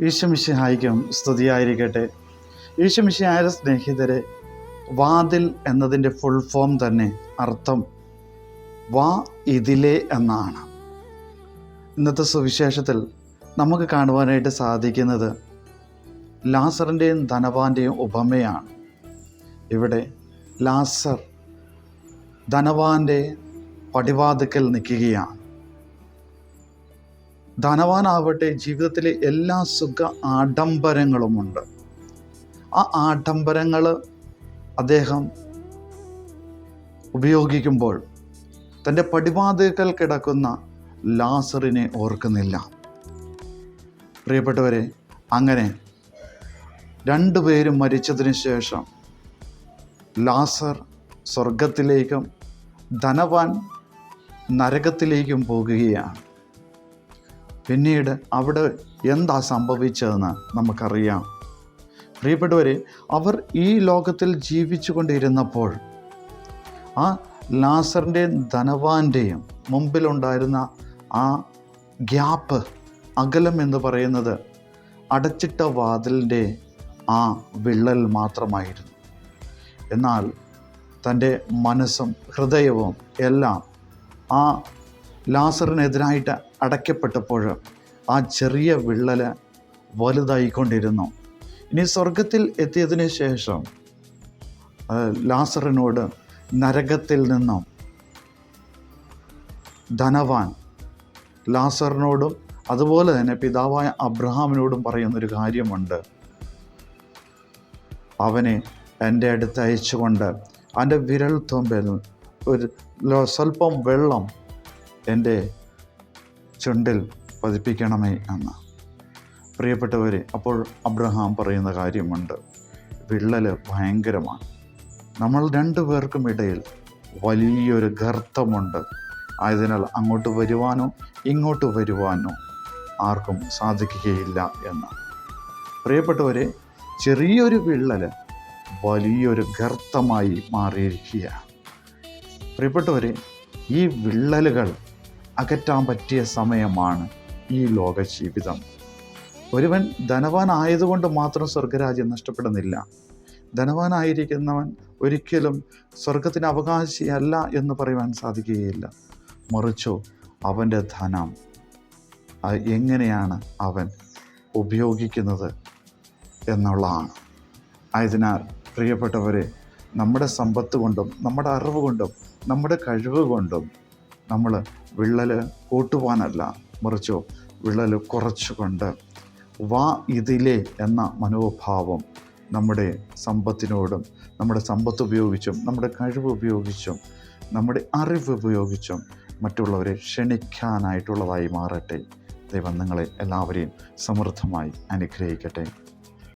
ഈശമിഷിഹായിക്കും സ്തുതിയായിരിക്കട്ടെ. ഈശമിഷിഹായ സ്നേഹിതരെ വാതിൽ എന്നതിന്റെ ഫുൾ ഫോം തന്നെ അർത്ഥം വാ ഇതിലെ എന്നാണ്. ഇന്നത്തെ സുവിശേഷത്തിൽ നമുക്ക് കാണുവാനായിട്ട് സാധിക്കുന്നത് ലാസറിന്റെയും ധനവാന്റെയും ഉപമയാണ്. ഇവിടെ ലാസർ ധനവാന്റെ പടിവാതിക്കൽ നിൽക്കുകയാണ്. ധനവാനാവട്ടെ ജീവിതത്തിലെ എല്ലാ സുഖ ആഡംബരങ്ങളുമുണ്ട്. ആ ആഡംബരങ്ങൾ അദ്ദേഹം ഉപയോഗിക്കുമ്പോൾ തന്റെ പടിവാതിക്കൽ കിടക്കുന്ന ലാസറിനെ ഓർക്കുന്നില്ല. പ്രിയപ്പെട്ടവരെ അങ്ങനെ രണ്ടുപേരും മരിച്ചതിന് ശേഷം ലാസർ സ്വർഗത്തിലേക്കും ധനവാൻ നരകത്തിലേക്കും പോകുകയാണ്. പിന്നീട് അവിടെ എന്താ സംഭവിച്ചതെന്ന് നമുക്കറിയാം. പ്രിയപ്പെട്ടവരെ അവർ ഈ ലോകത്തിൽ ജീവിച്ചു കൊണ്ടിരുന്നപ്പോൾ ആ ലാസറിന്റെയും ധനവാന്റെയും മുമ്പിലുണ്ടായിരുന്ന ആ ഗ്യാപ്പ് അകലം എന്ന് പറയുന്നത് അടച്ചിട്ട വാതിലിന്റെ ആ വിള്ളൽ മാത്രമായിരുന്നു. എന്നാൽ തന്റെ മനസ്സും ഹൃദയവും എല്ലാം ആ ലാസറിനെതിരായിട്ട് അടയ്ക്കപ്പെട്ടപ്പോൾ ആ ചെറിയ വിള്ളൽ വലുതായിക്കൊണ്ടിരുന്നു. ഇനി സ്വർഗത്തിൽ എത്തിയതിന് ശേഷം ലാസറിനോട് നരകത്തിൽ നിന്നും ധനവാൻ ലാസറിനോടും അതുപോലെ തന്നെ പിതാവായ അബ്രഹാമിനോടും പറയുന്നൊരു കാര്യമുണ്ട്. അവനെ എന്റെ അടുത്ത് അയച്ചുകൊണ്ട് അവന്റെ വിരൽ ഒരു സ്വല്പം വെള്ളം എന്റെ ചുണ്ടിൽ പതിപ്പിക്കണമേ എന്ന് പ്രിയപ്പെട്ടവരെ അപ്പോൾ അബ്രഹാം പറയുന്ന കാര്യമുണ്ട്. വിള്ളൽ ഭയങ്കരമാണ്. നമ്മൾ രണ്ടു പേർക്കും ഇടയിൽ വലിയൊരു ഗർത്തമുണ്ട്. ആയതിനാൽ അങ്ങോട്ട് വരുവാനോ ഇങ്ങോട്ട് വരുവാനോ ആർക്കും സാധിക്കുകയില്ല എന്ന്. പ്രിയപ്പെട്ടവരെ ചെറിയൊരു വിള്ളൽ വലിയൊരു ഗർത്തമായി മാറിയിരിക്കുകയാണ്. പ്രിയപ്പെട്ടവരെ ഈ വിള്ളലുകൾ അകറ്റാൻ പറ്റിയ സമയമാണ് ഈ ലോക ജീവിതം ഒരുവൻ ധനവാനായതുകൊണ്ട് മാത്രം സ്വർഗരാജ്യം നഷ്ടപ്പെടുന്നില്ല. ധനവാനായിരിക്കുന്നവൻ ഒരിക്കലും സ്വർഗത്തിന് അവകാശിയല്ല എന്ന് പറയുവാൻ സാധിക്കുകയില്ല. മറിച്ചു അവന്റെ ധനം. എങ്ങനെയാണ് അവൻ ഉപയോഗിക്കുന്നത് എന്നുള്ളതാണ്. ആയതിനാൽ പ്രിയപ്പെട്ടവരെ നമ്മുടെ സമ്പത്ത് കൊണ്ടും നമ്മുടെ അറിവ് കൊണ്ടും നമ്മുടെ കഴിവ് കൊണ്ടും നമ്മൾ വിള്ളൽ കൂട്ടുവാനല്ല മറിച്ചോ വിള്ളൽ കുറച്ചുകൊണ്ട് വാ ഇതിലേ എന്ന മനോഭാവം നമ്മുടെ സമ്പത്തിനോടും നമ്മുടെ സമ്പത്ത് ഉപയോഗിച്ചും നമ്മുടെ കഴിവ് ഉപയോഗിച്ചും നമ്മുടെ അറിവ് ഉപയോഗിച്ചും മറ്റുള്ളവരെ ക്ഷണിക്കാനായിട്ടുള്ളതായി മാറട്ടെ. ദൈവം നിങ്ങളെ എല്ലാവരെയും സമൃദ്ധമായി അനുഗ്രഹിക്കട്ടെ.